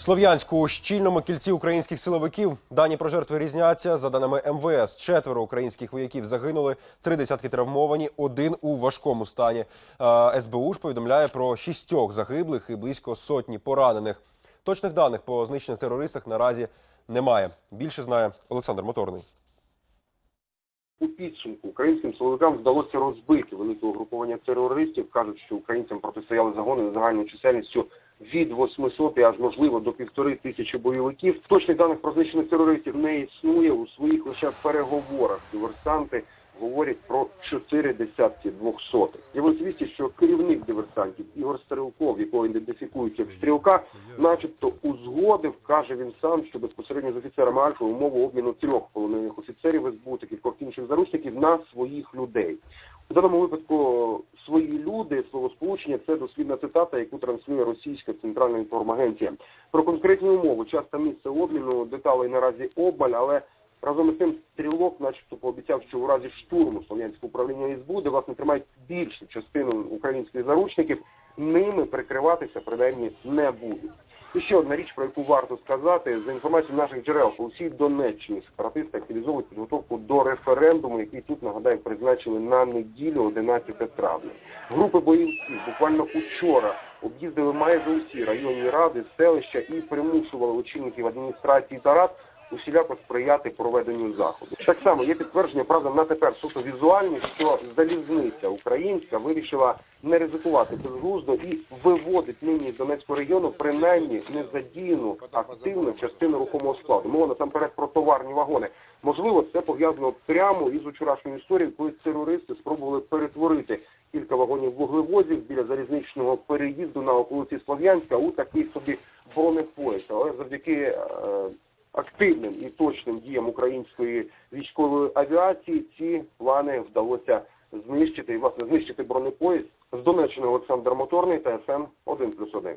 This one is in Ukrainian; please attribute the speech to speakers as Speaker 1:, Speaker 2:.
Speaker 1: Слов'янську у щільному кільці українських силовиків дані про жертви різняться. За даними МВС, четверо українських вояків загинули, три десятки травмовані, один у важкому стані. Е, СБУ ж повідомляє про шістьох загиблих і близько сотні поранених. Точних даних по знищених терористах наразі немає. Більше знає Олександр Моторний.
Speaker 2: У підсумку українським силовикам вдалося розбити велике угруповання терористів. Кажуть, що українцям протистояли загони загальною чисельністю від 800 і аж можливо до півтори тисячі бойовиків. Точних даних про знищених терористів не існує у своїх лише переговорах. Диверсанти говорять про чотири десятки двохсотих. З'явилися вісті, що керівник диверсантів Ігор Стрілков, якого ідентифікують як стрілка, начебто узгодив, каже він сам, що безпосередньо з офіцерами Альфа умову обміну трьох полонених офіцерів СБУ та кількох інших заручників на своїх людей. У даному випадку свої люди, словосполучення це дослідна цитата, яку транслює російська центральна інформагенція. Про конкретні умови, час та місце обміну, деталей наразі обаль, але разом із тим стрілок, начебто, пообіцяв, що у разі штурму Слов'янського управління СБУ, де власне тримають більшу частину українських заручників, ними прикриватися принаймні не будуть. Ще одна річ, про яку варто сказати, за інформацією наших джерел, по всій Донеччині сепаратисти активізовують підготовку до референдуму, який тут нагадаю призначили на неділю, 11 травня. Групи бойовців буквально учора об'їздили майже усі районні ради, селища і примушували очільників адміністрації та рад усіляко сприяти проведенню заходу. Так само є підтвердження, правда, на тепер суто візуальні, що залізниця українська вирішила не ризикувати безглуздо і виводить нині з Донецького району принаймні незадіяну активну частину рухомого складу. Мова насамперед про товарні вагони. Можливо, це пов'язано прямо із вчорашньою історією, коли терористи спробували перетворити кілька вагонів вуглевозів біля залізничного переїзду на околиці Слов'янська у такий собі бронепоїзд. Але завдяки е, активним і точним діям української військової авіації ці плани вдалося знищити і власне знищити бронепоїзд з Донеччини Олександр Моторний та СН 1+,1.